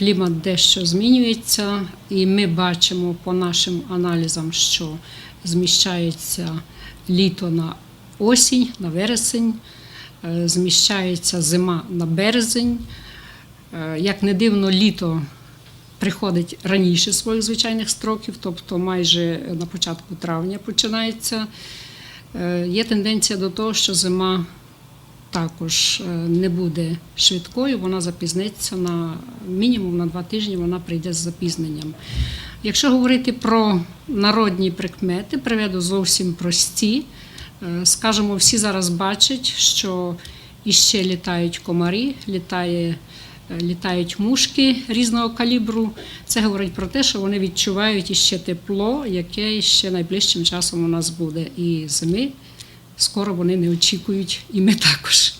Клімат дещо змінюється, і ми бачимо по нашим аналізам, що зміщається літо на осінь, на вересень, е, зміщається зима на березень. Е, Як не дивно, літо приходить раніше своїх звичайних строків, тобто майже на початку травня починається. Е, Є тенденція до того, що зима також е, не буде швидкою, вона запізниться на мінімум на два тижні, вона прийде з запізненням. Якщо говорити про народні прикмети, приведу зовсім прості. Е, Скажімо, всі зараз бачать, що іще літають комарі, літає, е, літають мушки різного калібру. Це говорить про те, що вони відчувають іще тепло, яке ще найближчим часом у нас буде. І зими скоро вони не очікують, і ми також.